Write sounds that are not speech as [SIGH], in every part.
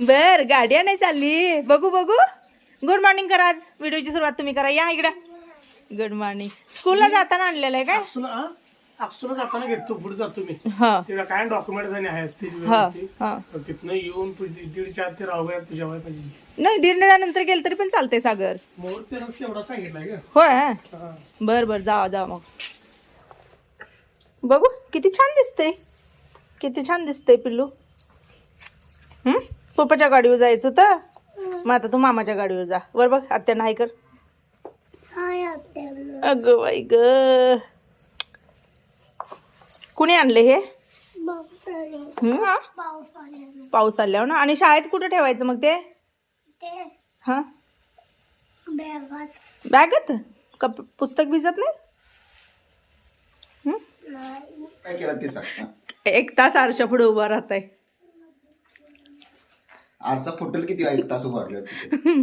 बर गाडी नाही चालली. बघू बघू. गुड मॉर्निंग करा आज. व्हिडिओची सुरुवात तुम्ही करा. या इकडं. गुड मॉर्निंग स्कूलला जाताना आणलेलं आहे काय? अक्षुला जाताना घेतो पुढे जातो मी हा. काय डॉक्युमेंट आणि आहे असतील हा व्यवस्थित. हा. तर तिथनं येऊन दीडच्या आत ते राहूया तुझ्या वय पाहिजे नाही दीड नंतर गेलं तरी पण चालतंय सागर. मुहूर्त त्यानं एवढा सांगितलाय का होय हा. बर बर. जावा मग. बघू किती छान दिसते किती छान दिसते पिल्लू. हम्म पप्पाच्या गाडीवर जायचं होतं? मग आता तू मामाच्या गाडीवर जा. वर बघ आत्या नाही कर. अगं बाई ग. कुणी आणले हे? हम्म? पाऊस आल्यावर ना? आणि शाळेत कुठं ठेवायचं मग ते? हा? बॅगत. का पुस्तक भिजत नाही? हम्म? काय केलं ते सांग. एक तास आरशा पुढे उभा राहत आहे आरसा फुटेल किती एक तास उभारल्यावर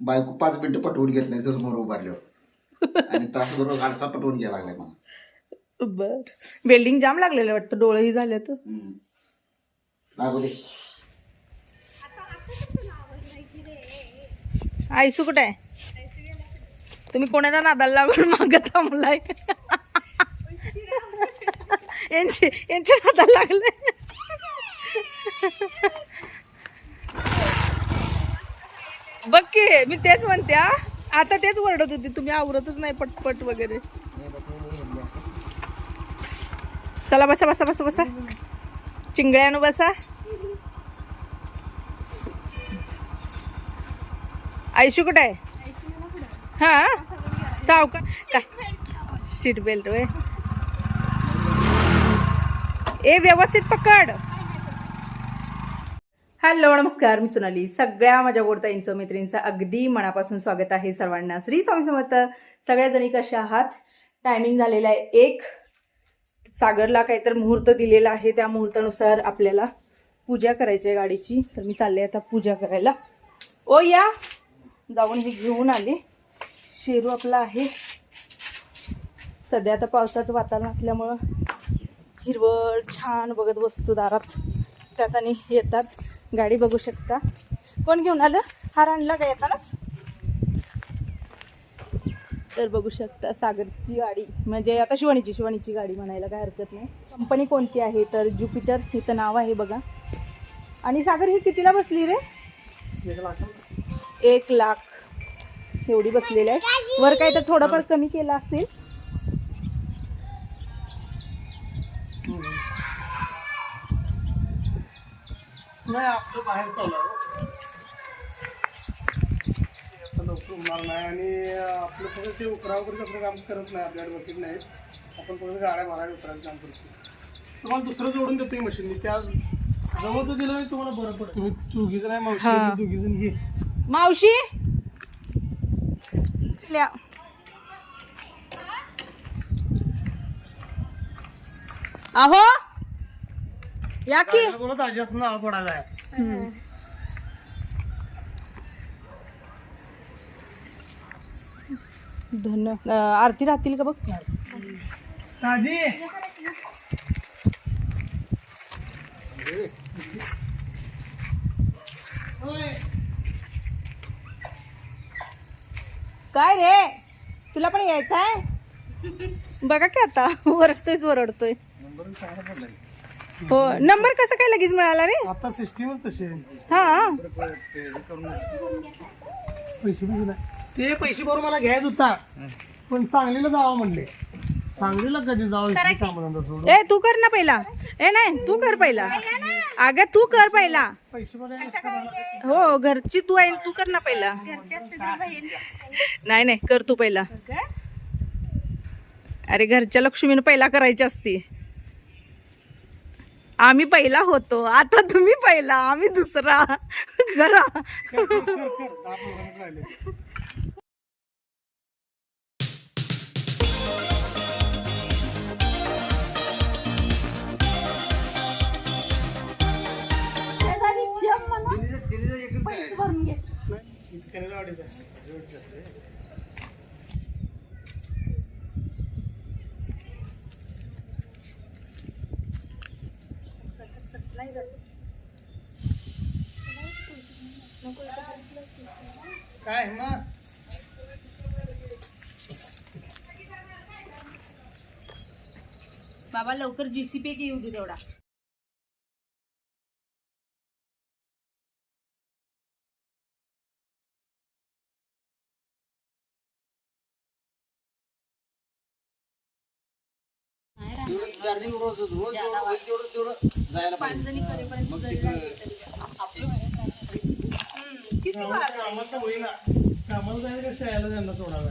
बायको पाच मिनिटं पटवून घेत नाही समोर उभारल्यावर आणि तासभर आरसा पटवून घ्यायला लागलाय मला बर. वेल्डिंग जाम लागलेलं वाटतं डोळंही झाले तर. लागू दे. आयसू कुठे आहे? तुम्ही कोणाच्या नादाला लागून माग थांबलाय यांचे यांच्या नादाला लागले बघ की मी तेच म्हणते हा. आता तेच ओरडत होती तुम्ही आवरतच नाही पटपट वगैरे. चला बसा बसा बसा बसा. चिंगळ्यानं बसा. आयशू कुठे आहे? हा? सावका काय सीट बेल्ट वे ए व्यवस्थित पकड. हॅलो नमस्कार मी सोनाली. सगळ्या माझ्या गोडताईंचं मैत्रिणींचं अगदी मनापासून स्वागत आहे सर्वांना. श्री स्वामी समर्थ. सगळ्याजणी कशा आहात? टायमिंग झालेला आहे एक. सागरला काहीतरी मुहूर्त दिलेला आहे. त्या मुहूर्तानुसार आपल्याला पूजा करायची आहे गाडीची. तर मी चालले आता पूजा करायला. ओ या. जाऊन हे घेऊन आले. शेरू आपला आहे. सध्या आता पावसाचं वातावरण असल्यामुळं हिरवळ छान बघत वस्तू दारात. त्यात आणि येतात. गाडी बघू शकता. कोण घेऊन आलं? हार आणला का येतानाच? तर बघू शकता सागरची गाडी. म्हणजे आता शिवानीची शिवानीची गाडी म्हणायला काय हरकत नाही. कंपनी कोणती आहे? तर ज्युपिटर हिचं नाव आहे बघा. आणि सागर ही कितीला बसली रे? एक लाख एक लाख. एवढी बसलेली आहे. वर काय तर थोडंफार कमी केलं असेल. नाही आपलं बाहेर चालू आहे हो. आता लवकर होणार नाही आणि आपलं सगळं ते उकरा वगैरे काम करत नाही आपल्याकडे वकील नाहीत आपण फक्त गाड्या मारायला काम करतो तुम्हाला दुसरं जोडून देतोय मशीन त्या जवळचं दिलं नाही तुम्हाला बरं पडतं तुम्ही आहे. मावशी दोघीजण घे मावशी. अहो या की. बोलत अजिबात नाव पडायला धन अं, आरती राहतील का बघ? ताजी. काय रे? तुला पण यायचं आहे बघा की आता. [LAUGHS] वरडतोयच वरडतोय. हो नंबर कसं काय लगेच मिळाला रे? आता सिस्टीमच तशी आहे. हा. पैसे नाही. ते पैसे भरून मला घ्यायच होता. पण सांगलीला जावं म्हणले. सांगलीला कधी जावं इथली कामधंदा सोडून? ए तू कर ना पहिला. ए नाही तू कर पहिला. अगं तू कर पहिला. पैसे भरायला हो घरची तू आहे तू कर ना पहिला. नाही नाही कर तू पहिला. अरे घरच्या लक्ष्मीनं पहिला करायची असती. आम्ही पहिला होतो. आता तुम्ही पहिला आम्ही दुसरा. करा. बाबा लवकर जीसीपी येऊ दे तेवढा. चार्जिंग रोज रोज जेवढं होईल तेवढं तेवढं जायला पाहिजे. मग तिकडं कामात तर. होईना. कामाला जायला का शाळेला त्यांना सोडावं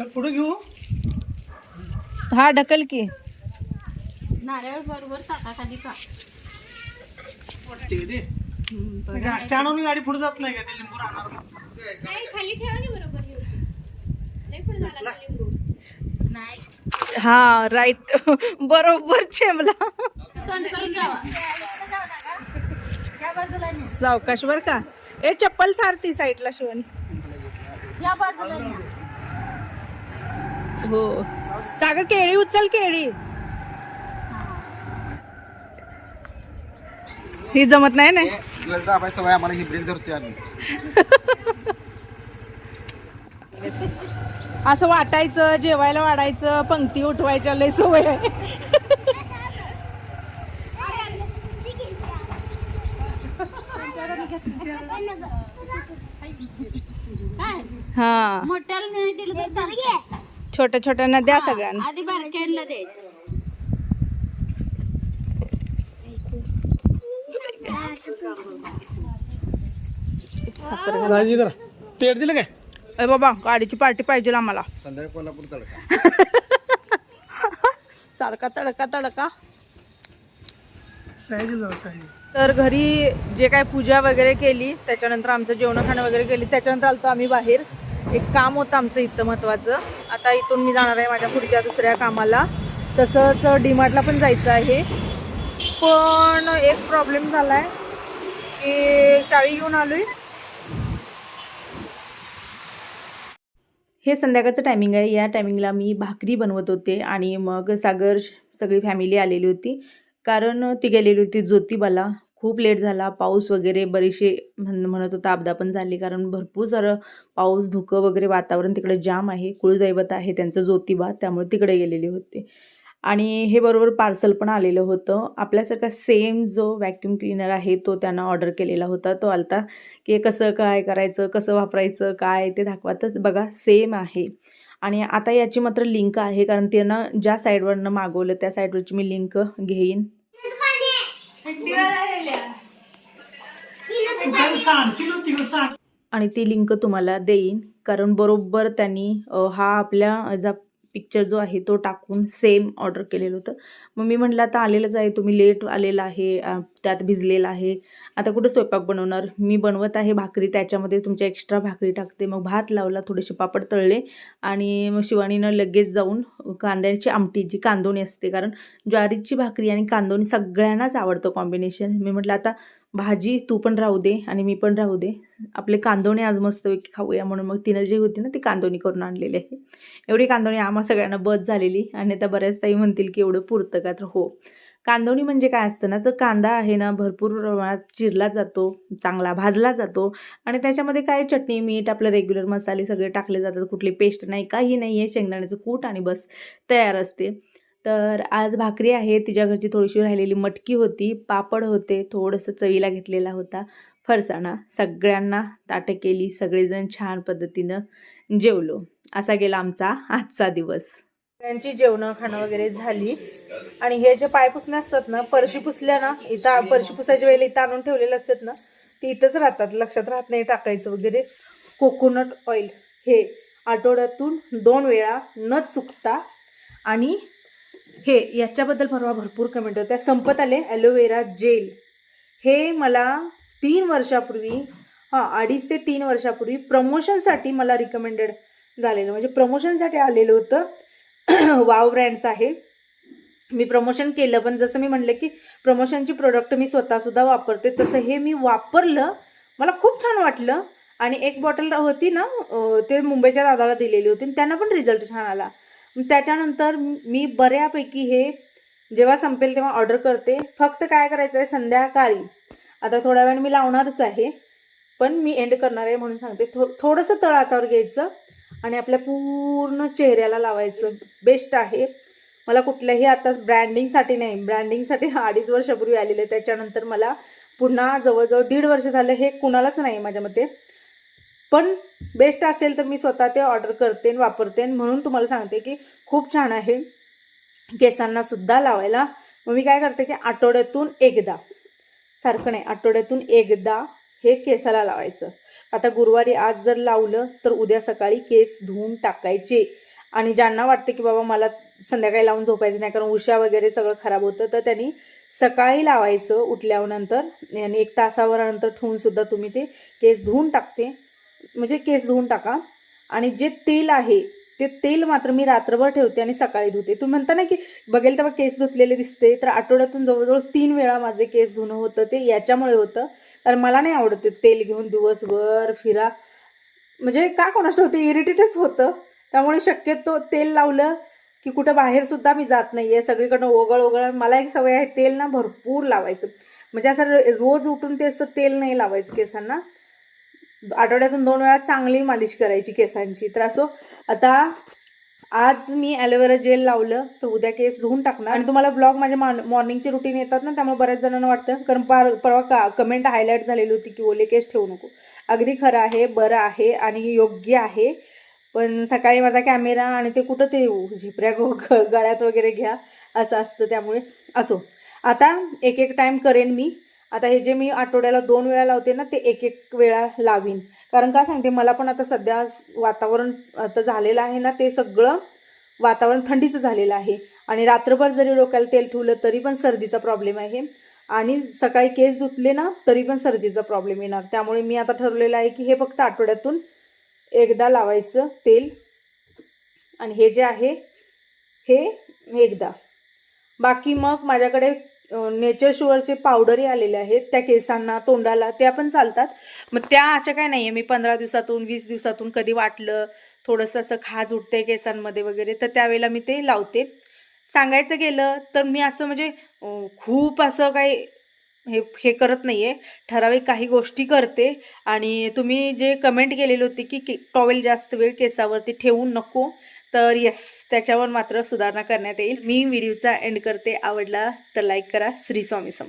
तर पुढे घेऊ? हा ढकल की. नारळ बरोबर टाका खाली का? ते दे. स्टँडवरून गाडी पुढे जात नाही का? ते लिंबू राहणार नाही खाली ठेवा की बरोबर लिंबू लई पुढे झाला का लिंबू. नाही. हा राईट बरोबर चेमला तोंड करून जावा. सावकाश बर का? ए चप्पल सारती साईडला शिवानी या बाजूला. हो. सागर केळी उचल केळी. ही जमत नाही ना? दिवस दाबाय सवय आम्हाला ही ब्रेक धरतोय आम्ही असं वाटायचं जेवायला वाढायचं पंक्ती उठवायच्या लय सवय आहे. [LAUGHS] हा. मोठ्याला नाही दिलं तर. छोट्या छोट्यांना द्या सगळ्यांना. आधी बारक्यांना दे. दाजी पेट दिलं काय? ए बाबा गाडीची पार्टी पाहिजे आम्हाला. संध्याकाळी कोल्हापूर तडका. [LAUGHS] सारखा तडका तडका. जाऊ तर घरी जे काय पूजा वगैरे केली त्याच्यानंतर आमचं जेवण खाणं वगैरे केली त्याच्यानंतर आलतो आम्ही बाहेर. एक काम होतं आमचं इथं महत्त्वाचं आता इथून मी जाणार आहे माझ्या पुढच्या दुसऱ्या कामाला. तसंच डीमार्टला पण जायचं आहे. पण एक प्रॉब्लेम झाला आहे की चाळी घेऊन आलो आहे हे संध्याकाळचं टायमिंग आहे. या टायमिंगला मी भाकरी बनवत होते आणि मग सागर सगळी फॅमिली आलेली होती. कारण ती गेलेली होती ज्योतिबाला. खूप लेट झाला. पाऊस वगैरे बरेचसे म्हण म्हणत होता. आपदा पण झाली कारण भरपूर सारं पाऊस धुकं वगैरे वातावरण तिकडे जाम आहे. कुळदैवत आहे त्यांचं ज्योतिबा त्यामुळे तिकडे गेलेले होते. आणि हे बरोबर पार्सल पण आलेलं होतं. आपल्यासारखा सेम जो व्हॅक्यूम क्लीनर आहे तो त्यांना ऑर्डर केलेला होता. तो आलता की कसं काय करायचं कसं वापरायचं काय ते दाखवा. तर बघा सेम आहे. आणि आता याची मात्र लिंक आहे कारण त्यांना ज्या साईडवरनं मागवलं त्या साईडवरची मी लिंक घेईन तिकडे सांड तिकडे तिकडे सांड आणि ती लिंक तुम्हाला देईन कारण बरोबर त्यांनी हा आपल्या जा पिक्चर जो आहे तो टाकून सेम ऑर्डर केलेलं होतं. मग मी म्हटलं आता आलेलंच आहे तुम्ही लेट आलेला आहे त्यात भिजलेला आहे. आता कुठं स्वयंपाक बनवणार? मी बनवत आहे भाकरी त्याच्यामध्ये तुमच्या एक्स्ट्रा भाकरी टाकते. मग भात लावला थोडेसे पापड तळले आणि मग शिवानीनं लगेच जाऊन कांद्याची आमटी जी कांदोणी असते कारण ज्वारीची भाकरी आणि कांदोणी सगळ्यांनाच आवडतं कॉम्बिनेशन मी म्हटलं आता भाजी तू पण राहू दे आणि मी पण राहू दे. आपले कांदोणे आज मस्तपैकी खाऊया म्हणून मग तिनं जे होती ना ती कांदोणी करून आणलेली आहे. एवढी कांदोणी आम्हा सगळ्यांना बस झालेली आणि आता बऱ्याच ताई म्हणतील की एवढं पुरतं का? तर हो. कांदोणी म्हणजे काय असतं ना तर कांदा आहे ना भरपूर प्रमाणात चिरला जातो चांगला भाजला जातो आणि त्याच्यामध्ये काय चटणी मीठ आपलं रेग्युलर मसाले सगळे टाकले जातात. कुठली पेस्ट नाही काही नाही आहे शेंगदाण्याचं कूट आणि बस तयार असते. तर आज भाकरी आहे. तिच्या घरची थोडीशी राहिलेली मटकी होती पापड होते थोडंसं चवीला घेतलेला होता. फरसाणा सगळ्यांना ताटं केली सगळेजण छान पद्धतीनं जेवलो. असा गेला आमचा आजचा दिवस. त्यांची जेवणं खाणं वगैरे झाली. आणि हे जे पाय पुसणे असतात ना परशी पुसल्या ना इथं परशी पुसायच्या वेळेला इथं आणून ठेवलेले असतात ना ते इथंच राहतात. लक्षात राहत नाही टाकायचं वगैरे. Coconut oil. हे आठवड्यातून दोन वेळा न चुकता आणि हे याच्याबद्दल परवा भरपूर कमेंट होत्या. संपत आले. ॲलोवेरा जेल हे मला तीन वर्षापूर्वी हां अडीच ते तीन वर्षापूर्वी प्रमोशनसाठी मला रिकमेंडेड झालेलं. म्हणजे प्रमोशनसाठी आलेलं होतं. [CLEARS THROAT] वाव ब्रँडचं आहे. मी प्रमोशन केलं पण जसं मी म्हणलं की प्रमोशनची प्रोडक्ट मी स्वतःसुद्धा वापरते तसं हे मी वापरलं. मला खूप छान वाटलं. आणि एक बॉटल होती ना ते मुंबईच्या दादाला दिलेली होती आणि त्यांना पण रिझल्ट छान आला. त्याच्यानंतर मी बऱ्यापैकी हे जेव्हा संपेल तेव्हा ऑर्डर करते. फक्त काय करायचं आहे संध्याकाळी. आता थोड्या वेळ मी लावणारच आहे पण मी एंड करणार आहे म्हणून सांगते. थो थोडंसं तळ हातावर घ्यायचं आणि आपल्या पूर्ण चेहऱ्याला लावायचं. बेस्ट आहे. मला कुठल्याही आता ब्रँडिंगसाठी नाही ब्रँडिंगसाठी अडीच वर्षापूर्वी आलेलं आहे त्याच्यानंतर मला पुन्हा जवळजवळ दीड वर्ष झालं हे कुणालाच नाही माझ्या मते. पण बेस्ट असेल तर मी स्वतः ते ऑर्डर करते वापरते म्हणून तुम्हाला सांगते की खूप छान आहे. केसांना सुद्धा लावायला. मग मी काय करते की आठवड्यातून एकदा सारखं नाही आठवड्यातून एकदा हे केसाला लावायचं. आता गुरुवारी आज जर लावलं तर उद्या सकाळी केस धुवून टाकायचे. आणि ज्यांना वाटतं की बाबा मला संध्याकाळी लावून झोपायचं नाही कारण उशा वगैरे सगळं खराब होतं तर त्यांनी सकाळी लावायचं उठल्यानंतर आणि एक तासावरानंतर ठेवून सुद्धा तुम्ही ते केस धुवून टाकते. म्हणजे केस धुवून टाका. आणि जे तेल आहे ते तेल मात्र मी रात्रभर ठेवते आणि सकाळी धुते. तुम्ही म्हणता ना की बघेल तेव्हा केस धुतलेले दिसते तर आठवड्यातून जवळजवळ तीन वेळा माझे केस धुणं होतं ते याच्यामुळे होतं. कारण मला नाही आवडत ते तेल घेऊन दिवसभर फिरा. म्हणजे का कोणाच होते इरिटेटच होतं. त्यामुळे शक्यतो तेल लावलं की कुठं बाहेर सुद्धा मी जात नाही आहे सगळीकडनं ओघळ ओघळ मला एक सवय आहे तेल ना भरपूर लावायचं. म्हणजे असं रोज उठून ते असं तेल नाही लावायचं केसांना. आठवड्यातून दोन वेळा चांगली मालिश करायची केसांची. तर असो आता आज मी ॲलोवेरा जेल लावलं तर उद्या केस धुवून टाकणार. आणि तुम्हाला ब्लॉग माझ्या मॉर्निंगचे रुटीन येतात ना त्यामुळे बऱ्याच जणांना वाटतं कारण पर परवा का कमेंट हायलाईट झालेली होती की ओले केस ठेवू नको. अगदी खरं आहे बरं आहे आणि योग्य आहे. पण सकाळी माझा कॅमेरा आणि ते कुठं ते झिपऱ्या गो गळ्यात वगैरे घ्या असं असतं त्यामुळे. असो आता एक एक टाईम करेन मी. आता हे जे मी आठवड्याला दोन वेळा लावते ना ते एक एक वेळा लावीन. कारण का सांगते मला पण आता सध्या वातावरण आता झालेलं आहे ना ते सगळं वातावरण थंडीचं झालेलं आहे. आणि रात्रभर जरी डोक्याला तेल ठेवलं तरी पण सर्दीचा प्रॉब्लेम आहे. आणि सकाळी केस धुतले ना तरी पण सर्दीचा प्रॉब्लेम येणार. त्यामुळे मी आता ठरवलेलं आहे की हे फक्त आठवड्यातून एकदा लावायचं तेल. आणि हे जे आहे हे एकदा. बाकी मग माझ्याकडे नेचर शुअरचे पावडरही आलेले आहेत. त्या केसांना तोंडाला त्या पण चालतात. मग त्या अशा काय नाही आहे मी पंधरा दिवसातून वीस दिवसातून कधी वाटलं थोडंसं असं खाज उठते केसांमध्ये वगैरे तर त्यावेळेला मी ते लावते. सांगायचं गेलं तर मी असं म्हणजे खूप असं काही हे हे करत नाही आहे ठराविक काही गोष्टी करते. आणि तुम्ही जे कमेंट केलेली होती की के टॉवेल जास्त वेळ केसावरती ठेवू नको. तर येस त्याच्यावर मात्र सुधारणा करण्यात येईल. मी व्हिडिओचा एंड करते. आवडला तर लाईक करा. श्री स्वामी समर्थ.